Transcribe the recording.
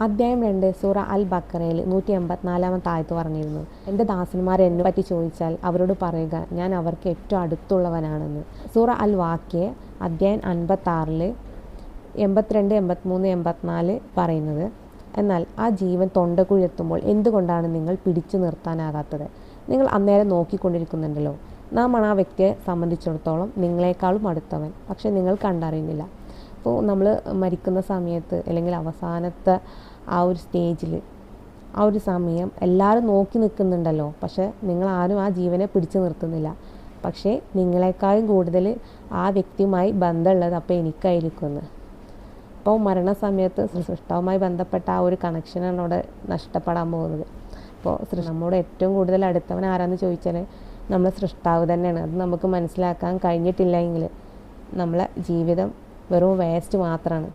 അദ്ധ്യായം രണ്ട് സൂറ അൽ ബക്കറയിൽ നൂറ്റി എൺപത്തിനാലാമത്തെ ആയത്ത് പറഞ്ഞിരുന്നു. എന്റെ ദാസന്മാർ എന്നെ പറ്റി ചോദിച്ചാൽ അവരോട് പറയുക ഞാൻ അവർക്ക് ഏറ്റവും അടുത്തുള്ളവനാണെന്ന്. സൂറ അൽ വാക്യ അദ്ധ്യായം അൻപത്താറിൽ എൺപത്തിരണ്ട് എൺപത്തിമൂന്ന് എൺപത്തിനാല് പറയുന്നത് എന്നാൽ ആ ജീവൻ തൊണ്ടക്കുഴെത്തുമ്പോൾ എന്തുകൊണ്ടാണ് നിങ്ങൾ പിടിച്ചു നിർത്താനാകാത്തത്? നിങ്ങൾ അന്നേരം നോക്കിക്കൊണ്ടിരിക്കുന്നുണ്ടല്ലോ. നാം ആ വ്യക്തിയെ സംബന്ധിച്ചിടത്തോളം നിങ്ങളെക്കാളും അടുത്തവൻ. പക്ഷെ നിങ്ങൾ കണ്ടറിയുന്നില്ല. അപ്പോൾ നമ്മൾ മരിക്കുന്ന സമയത്ത് അല്ലെങ്കിൽ അവസാനത്തെ ആ ഒരു സ്റ്റേജിൽ ആ ഒരു സമയം എല്ലാവരും നോക്കി നിൽക്കുന്നുണ്ടല്ലോ. പക്ഷേ നിങ്ങൾ ആരും ആ ജീവനെ പിടിച്ചു നിർത്തുന്നില്ല. പക്ഷേ നിങ്ങളെക്കാളും കൂടുതൽ ആ വ്യക്തിയുമായി ബന്ധമുള്ളത് അപ്പോൾ എനിക്കായിരിക്കുമെന്ന് അപ്പോൾ മരണസമയത്ത് സൃഷ്ടാവുമായി ബന്ധപ്പെട്ട ആ ഒരു കണക്ഷനാണ് അവിടെ നഷ്ടപ്പെടാൻ പോകുന്നത്. അപ്പോൾ നമ്മോട് ഏറ്റവും കൂടുതൽ അടുത്തവൻ ആരാന്ന് ചോദിച്ചാൽ നമ്മൾ സൃഷ്ടാവ് തന്നെയാണ്. അത് നമുക്ക് മനസ്സിലാക്കാൻ കഴിഞ്ഞിട്ടില്ലെങ്കിൽ നമ്മളെ ജീവിതം വെറും വേസ്റ്റ് മാത്രമാണ്